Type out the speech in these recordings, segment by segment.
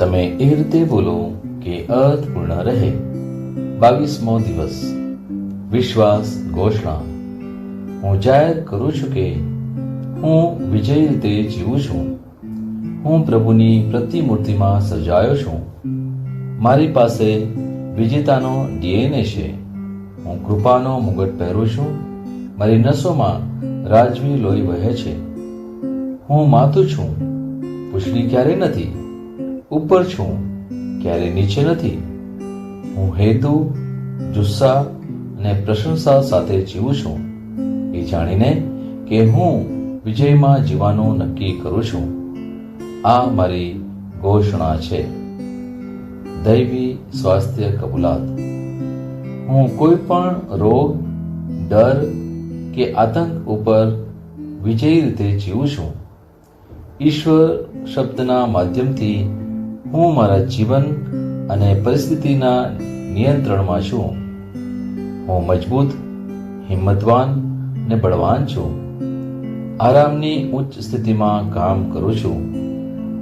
તમે એ રીતે બોલો કે અર્થપૂર્ણ રહે. બાવીસમો દિવસ. વિશ્વાસ ઘોષણા. હું જાહેર કરું છું કે હું વિજય રીતે જીવું છું. હું પ્રભુની પ્રતિમૂર્તિમાં સજાયો છું. મારી પાસે વિજેતાનો ડીએનએ છે. હું કૃપાનો મુગટ પહેરું છું. મારી નસોમાં રાજવી લોહી વહે છે. હું માતું છું. પૂછડી ક્યારેય નથી. ઉપર છું, ક્યારે નીચે નથી. હું હેતુ, જુસ્સા અને પ્રશંસા સાથે જીવું છું. એ જાણીને કે હું વિજયમાં જીવવાનું નક્કી કરું છું. આ મારી ઘોષણા છે. દૈવી સ્વાસ્થ્ય કબૂલાત. હું કોઈ પણ રોગ, ડર કે આતંક ઉપર વિજયી રીતે જીવું છું. ઈશ્વર શબ્દના માધ્યમથી હું મારા જીવન અને પરિસ્થિતિના નિયંત્રણમાં છું. હું મજબૂત, હિંમતવાન અને બળવાન છું. આરામની ઉચ્ચ સ્થિતિમાં કામ કરું છું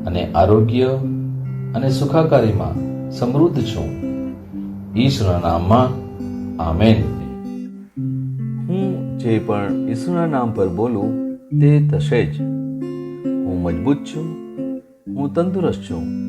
અને આરોગ્ય અને સુખાકારીમાં સમૃદ્ધ છું. ઈશ્વરના નામમાં, આમેન. હું જે પણ ઈશ્વરના નામ પર બોલું, તે થશે જ. હું મજબૂત છું, હું તંદુરસ્ત છું.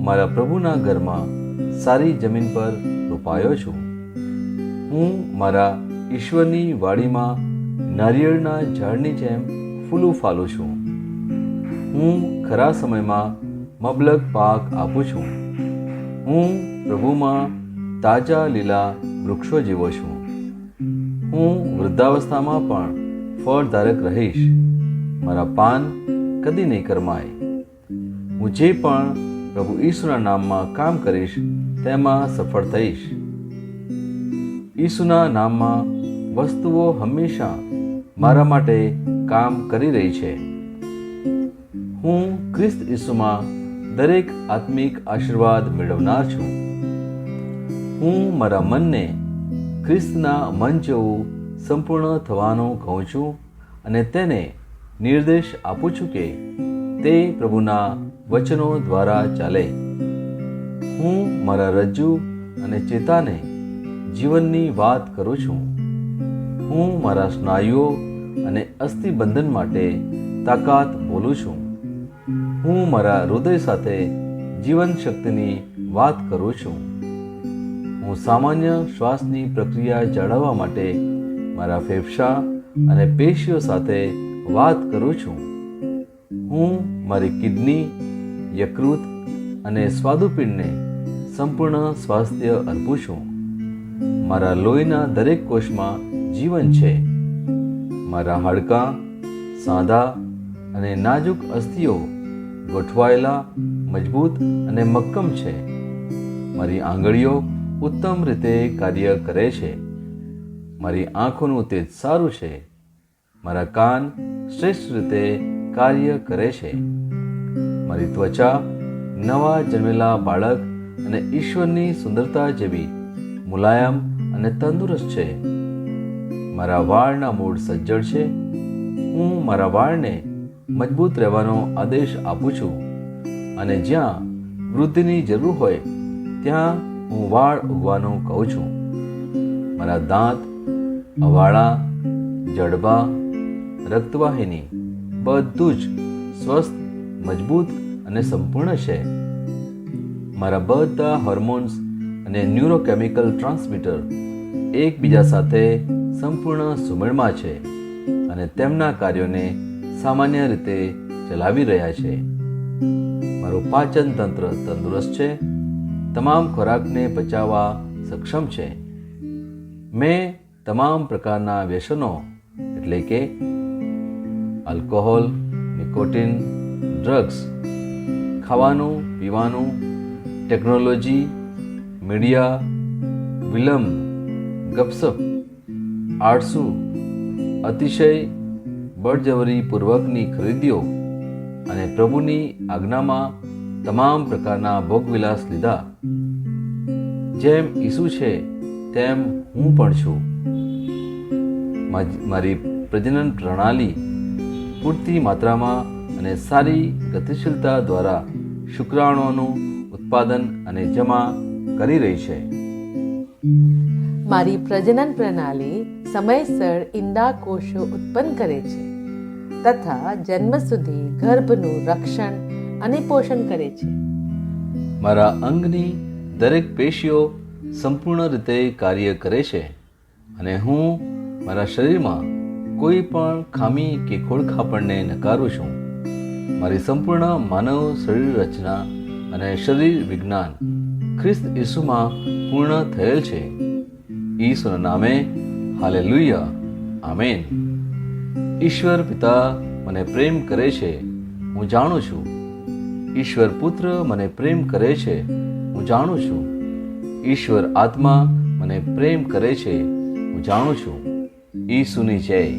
મારા પ્રભુના ઘરમાં સારી જમીન પર રોપાયો છું. હું મારા ઈશ્વરની વાડીમાં નારિયેળના ઝાડની જેમ ફૂલું ફાલું છું. હું ખરા સમયમાં મબલક પાક આપું છું. હું પ્રભુમાં તાજા લીલા વૃક્ષો જેવો છું. હું વૃદ્ધાવસ્થામાં પણ ફળધારક રહીશ. મારા પાન કદી નહીં કરમાય. હું જે પણ પ્રભુ ઈસુના નામમાં કામ કરીશ, તેમાં સફળ થઈશ. ઈસુના નામમાં વસ્તુઓ હંમેશા મારા માટે કામ કરી રહી છે. હું ખ્રિસ્ત ઈસુમાં દરેક આત્મિક આશીર્વાદ મેળવનાર છું. હું મારા મનને ખ્રિસ્તના મન જેવું સંપૂર્ણ થવાનું કહું છું અને તેને નિર્દેશ આપું છું કે તે પ્રભુના વચનો દ્વારા ચાલે. હું મારા રજ્જુ અને ચેતાને જીવનની વાત કરું છું. હું મારા સ્નાયુઓ અને અસ્થિબંધન માટે તાકાત બોલું છું. હું મારા હૃદય સાથે જીવન શક્તિની વાત કરું છું. હું સામાન્ય શ્વાસની પ્રક્રિયા જાળવવા માટે મારા ફેફસા અને પેશીઓ સાથે વાત કરું છું. હું મારી કિડની યકૃત અને સ્વાદુપિંડને સંપૂર્ણ સ્વાસ્થ્ય અર્પું છું. મારા લોહીના દરેક કોષમાં જીવન છે. મારા હાડકાં, સાંધા અને નાજુક અસ્થિઓ ગોઠવાયેલા, મજબૂત અને મક્કમ છે. મારી આંગળીઓ ઉત્તમ રીતે કાર્ય કરે છે. મારી આંખોનું તેજ સારું છે. મારા કાન શ્રેષ્ઠ રીતે કાર્ય કરે છે. મારી ત્વચા નવા જન્મેલા બાળક અને ઈશ્વરની સુંદરતા જેવી મુલાયમ અને તંદુરસ્ત છે. મારા વાળના મૂળ સજ્જડ છે. હું મારા વાળને મજબૂત રહેવાનો આદેશ આપું છું અને જ્યાં વૃદ્ધિની જરૂર હોય ત્યાં હું વાળ ઉગવાનું કહું છું. મારા દાંત, અવાળા, જડબા, રક્તવાહિની બધું જ સ્વસ્થ મજબૂત અને સંપૂર્ણ છે. મારા બધા હોર્મોન્સ અને ન્યુરોકેમિકલ ટ્રાન્સમીટર એકબીજા સાથે સંપૂર્ણ સુમેળમાં છે અને તેમના કાર્યોને સામાન્ય રીતે ચલાવી રહ્યા છે. મારું પાચન તંત્ર તંદુરસ્ત છે. તમામ ખોરાકને પચાવવા સક્ષમ છે. મેં તમામ પ્રકારના વ્યસનો, એટલે કે આલ્કોહોલ નિકોટિન ડ્રગ્સ ખાવાનું, પીવાનું ટેકનોલોજી મીડિયા વિલંબ, ગપસપ, આળસુ, અતિશય બળજબરીપૂર્વકની ખરીદીઓ અને પ્રભુની આજ્ઞામાં તમામ પ્રકારના ભોગવિલાસ લીધા. જેમ ઈસુ છે, તેમ હું પણ છું. મારી પ્રજનન પ્રણાલી પૂરતી માત્રામાં અને સારી ગતિશીલતા દ્વારા શુક્રાણુઓનું ઉત્પાદન અને જમા કરી રહી છે. મારી પ્રજનન પ્રણાલી સમયસર ઈંડા કોષો ઉત્પન્ન કરે છે તથા જન્મ સુધી ગર્ભનું રક્ષણ અને પોષણ કરે છે. મારા અંગની દરેક પેશીઓ સંપૂર્ણ રીતે કાર્ય કરે છે અને હું મારા શરીરમાં કોઈ પણ ખામી કે ખોળખાપણને નકારું છું. મારી સંપૂર્ણ માનવ શરીર રચના અને શરીર વિજ્ઞાન ખ્રિસ્ત ઈસુમાં પૂર્ણ થયેલ છે. ઈસુના નામે હાલે હાલેલુયા, આમેન. ઈશ્વર પિતા મને પ્રેમ કરે છે, હું જાણું છું. ઈશ્વર પુત્ર મને પ્રેમ કરે છે, હું જાણું છું. ઈશ્વર આત્મા મને પ્રેમ કરે છે, હું જાણું છું. ઈસુની જય.